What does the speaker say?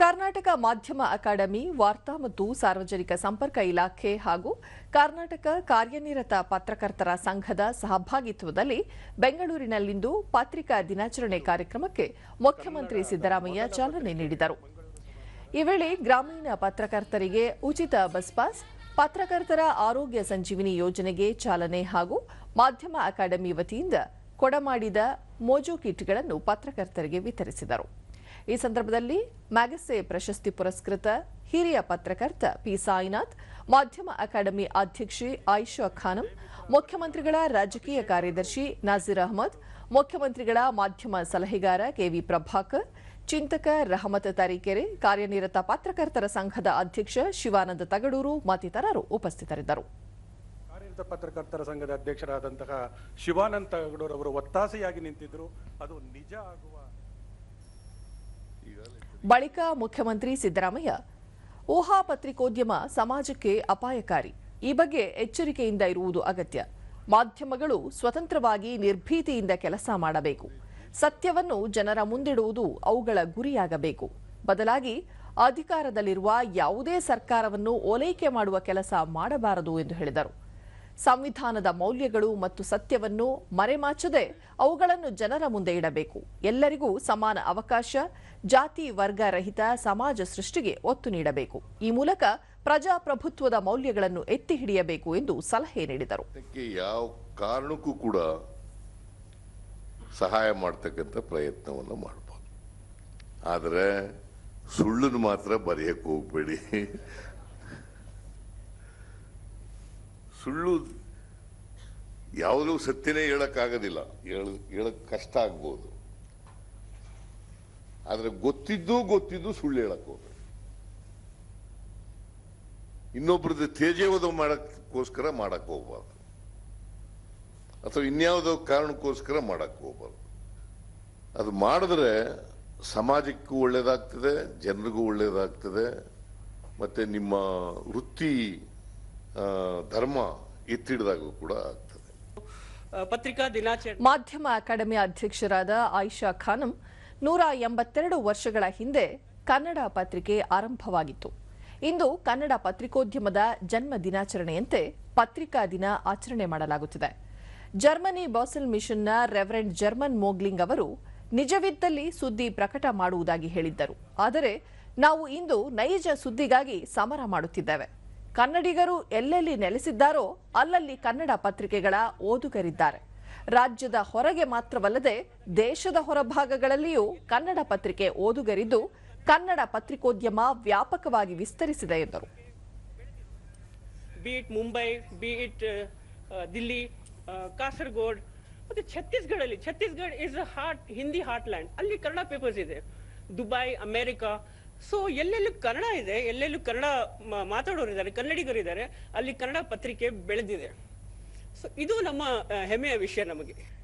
ಕರ್ನಾಟಕ ಮಾಧ್ಯಮ ಅಕಾಡೆಮಿ ವಾರ್ತಾ ಮತ್ತು ಸಾರ್ವಜನಿಕ ಸಂಪರ್ಕ ಇಲಾಖೆ ಹಾಗೂ ಕರ್ನಾಟಕ ಕಾರ್ಯನಿರತ ಪತ್ರಕರ್ತರ ಸಂಘದ ಸಹಭಾಗಿತ್ವದಲ್ಲಿ ಬೆಂಗಳೂರಿನಲ್ಲಿಂದು ಪತ್ರಿಕಾ ದಿನಾಚರಣೆ ಕಾರ್ಯಕ್ರಮಕ್ಕೆ ಮುಖ್ಯಮಂತ್ರಿ ಸಿದ್ದರಾಮಯ್ಯ ಚಾಲನೆ ನೀಡಿದರು. ಈ ವೇಳೆ ಗ್ರಾಮೀಣ ಪತ್ರಕರ್ತರಿಗೆ ಉಚಿತ ಬಸ್ ಪಾಸ್, ಪತ್ರಕರ್ತರ ಆರೋಗ್ಯ ಸಂಜೀವಿನಿ ಯೋಜನೆಗೆ ಚಾಲನೆ ಹಾಗೂ ಮಾಧ್ಯಮ ಅಕಾಡೆಮಿ ವತಿಯಿಂದ ಕೊಡಮಾಡಿದ ಮೋಜು ಕಿಟ್ಗಳನ್ನು ಪತ್ರಕರ್ತರಿಗೆ ವಿತರಿಸಿದರು. ಈ ಸಂದರ್ಭದಲ್ಲಿ ಮ್ಯಾಗಸೆ ಪ್ರಶಸ್ತಿ ಪುರಸ್ಕೃತ ಹಿರಿಯ ಪತ್ರಕರ್ತ ಪಿ ಸಾಯಿನಾಥ್, ಮಾಧ್ಯಮ ಅಕಾಡೆಮಿ ಅಧ್ಯಕ್ಷೆ ಆಯಿಷಾ ಖಾನಂ, ಮುಖ್ಯಮಂತ್ರಿಗಳ ರಾಜಕೀಯ ಕಾರ್ಯದರ್ಶಿ ನಾಜೀರ್ ಅಹಮದ್, ಮುಖ್ಯಮಂತ್ರಿಗಳ ಮಾಧ್ಯಮ ಸಲಹೆಗಾರ ಕೆವಿ ಪ್ರಭಾಕರ್, ಚಿಂತಕ ರಹಮತ್ ತರೀಕೆರೆ, ಕಾರ್ಯನಿರತ ಪತ್ರಕರ್ತರ ಸಂಘದ ಅಧ್ಯಕ್ಷ ಶಿವಾನಂದ ತಗಡೂರು ಮತ್ತಿತರರು ಉಪಸ್ಥಿತರಿದ್ದರು. ಕಾರ್ಯನಿರತ ಪತ್ರಕರ್ತರ ಸಂಘದ ಅಧ್ಯಕ್ಷರಾದಂತಹ ಶಿವಾನಂದ ತಗಡೂರು ಅವರು ಒತ್ತಾಸೆಯಾಗಿ ನಿಂತಿದ್ದರು. ಅದು ನಿಜ ಆಗುವ ಬಳಿಕ ಮುಖ್ಯಮಂತ್ರಿ ಸಿದ್ದರಾಮಯ್ಯ ಊಹಾಪತ್ರಿಕೋದ್ಯಮ ಸಮಾಜಕ್ಕೆ ಅಪಾಯಕಾರಿ, ಈ ಬಗ್ಗೆ ಎಚ್ಚರಿಕೆಯಿಂದ ಇರುವುದು ಅಗತ್ಯ. ಮಾಧ್ಯಮಗಳು ಸ್ವತಂತ್ರವಾಗಿ ನಿರ್ಭೀತಿಯಿಂದ ಕೆಲಸ ಮಾಡಬೇಕು. ಸತ್ಯವನ್ನು ಜನರ ಮುಂದಿಡುವುದು ಅವುಗಳ ಗುರಿಯಾಗಬೇಕು. ಬದಲಾಗಿ ಅಧಿಕಾರದಲ್ಲಿರುವ ಯಾವುದೇ ಸರ್ಕಾರವನ್ನು ಓಲೈಕೆ ಮಾಡುವ ಕೆಲಸ ಮಾಡಬಾರದು ಎಂದು ಹೇಳಿದರು. ಸಂವಿಧಾನದ ಮೌಲ್ಯಗಳು ಮತ್ತು ಸತ್ಯವನ್ನು ಮರೆಮಾಚದೆ ಅವುಗಳನ್ನು ಜನರ ಮುಂದೆ ಇಡಬೇಕು. ಎಲ್ಲರಿಗೂ ಸಮಾನ ಅವಕಾಶ, ಜಾತಿ ವರ್ಗ ರಹಿತ ಸಮಾಜ ಸೃಷ್ಟಿಗೆ ಒತ್ತು ನೀಡಬೇಕು. ಈ ಮೂಲಕ ಪ್ರಜಾಪ್ರಭುತ್ವದ ಮೌಲ್ಯಗಳನ್ನು ಎತ್ತಿ ಹಿಡಿಯಬೇಕು ಎಂದು ಸಲಹೆ ನೀಡಿದರು. ಯಾವ ಕಾರಣಕ್ಕೂ ಕೂಡ ಸಹಾಯ ಮಾಡ್ತಕ್ಕಂಥ ಪ್ರಯತ್ನವನ್ನು ಮಾಡಬಹುದು ಆದರೆ ಸುಳ್ಳನ್ನು ಮಾತ್ರ ಬರೆಯಕ್ಕೆ ಹೋಗ್ಬೇಡಿ. ಸುಳ್ಳು ಯಾವುದೂ ಸತ್ಯನೇ ಹೇಳಕ್ಕಾಗೋದಿಲ್ಲ. ಹೇಳ, ಹೇಳಕ್ ಕಷ್ಟ ಆಗ್ಬೋದು. ಆದರೆ ಗೊತ್ತಿದ್ದು ಗೊತ್ತಿದ್ದು ಸುಳ್ಳು ಹೇಳಕ್ ಹೋಗ್ಬೇಡಿ. ಇನ್ನೊಬ್ರದ್ದು ತೇಜೇವಧ ಮಾಡಕ್ಕೋಸ್ಕರ ಮಾಡಕ್ ಹೋಗ್ಬಾರ್ದು. ಅಥವಾ ಇನ್ಯಾವುದೋ ಕಾರಣಕ್ಕೋಸ್ಕರ ಮಾಡಕ್ ಹೋಗ್ಬಾರ್ದು. ಅದು ಮಾಡಿದ್ರೆ ಸಮಾಜಕ್ಕೂ ಒಳ್ಳೇದಾಗ್ತದೆ, ಜನರಿಗೂ ಒಳ್ಳೇದಾಗ್ತದೆ, ಮತ್ತೆ ನಿಮ್ಮ ವೃತ್ತಿ ಧರ್ಮ ಎತ್ತಿಡಿದಾಗೂ ಕೂಡ ಆಗ್ತದೆ. ಪತ್ರಿಕಾ ದಿನಾಚರಣೆ ಮಾಧ್ಯಮ ಅಕಾಡೆಮಿ ಅಧ್ಯಕ್ಷರಾದ ಆಯಿಷಾ ಖಾನಂ ನೂರ ಎಂಬತ್ತೆರಡು ವರ್ಷಗಳ ಹಿಂದೆ ಕನ್ನಡ ಪತ್ರಿಕೆ ಆರಂಭವಾಗಿತ್ತು. ಇಂದು ಕನ್ನಡ ಪತ್ರಿಕೋದ್ಯಮದ ಜನ್ಮ ದಿನಾಚರಣೆಯಂತೆ ಪತ್ರಿಕಾ ದಿನ ಆಚರಣೆ ಮಾಡಲಾಗುತ್ತಿದೆ. ಜರ್ಮನಿ ಬಾಸೆಲ್ ಮಿಷನ್ನ ರೆವರೆಂಡ್ ಜರ್ಮನ್ ಮೋಗ್ಲಿಂಗ್ ಅವರು ನಿಜವಿದ್ದಲ್ಲಿ ಸುದ್ದಿ ಪ್ರಕಟ ಮಾಡುವುದಾಗಿ ಹೇಳಿದ್ದರು. ಆದರೆ ನಾವು ಇಂದು ನೈಜ ಸುದ್ದಿಗಾಗಿ ಸಮರ ಮಾಡುತ್ತಿದ್ದೇವೆ. ಕನ್ನಡಿಗರು ಎಲ್ಲೆಲ್ಲಿ ನೆಲೆಸಿದ್ದಾರೋ ಅಲ್ಲಲ್ಲಿ ಕನ್ನಡ ಪತ್ರಿಕೆಗಳ ಓದುಗರಿದ್ದಾರೆ. ರಾಜ್ಯದ ಹೊರಗೆ ಮಾತ್ರವಲ್ಲದೆ ದೇಶದ ಹೊರಭಾಗಗಳಲ್ಲಿಯೂ ಕನ್ನಡ ಪತ್ರಿಕೆ ಓದುಗರಿದ್ದು ಕನ್ನಡ ಪತ್ರಿಕೋದ್ಯಮ ವ್ಯಾಪಕವಾಗಿ ವಿಸ್ತರಿಸಿದೆ ಎಂದರು. Be it Mumbai, be it Delhi Kasaragod, ಮತ್ತೆ ಛತ್ತೀಸ್ಗಢಲ್ಲಿ Chhattisgarh is hot Hindi heartland ಅಲ್ಲಿ ಕನ್ನಡ ಪೇಪರ್ಸ್ ಇದೆ. ದುಬೈ, ಅಮೆರಿಕಾ ಸೊ ಎಲ್ಲೆಲ್ಲೂ ಕನ್ನಡ ಇದೆ, ಎಲ್ಲೆಲ್ಲೂ ಕನ್ನಡ ಮಾತಾಡೋರು ಇದ್ದಾರೆ, ಕನ್ನಡಿಗರು ಇದ್ದಾರೆ, ಅಲ್ಲಿ ಕನ್ನಡ ಪತ್ರಿಕೆ ಬೆಳೆದಿದೆ. ಸೊ ಇದು ನಮ್ಮ ಹೆಮ್ಮೆಯ ವಿಷಯ ನಮಗೆ.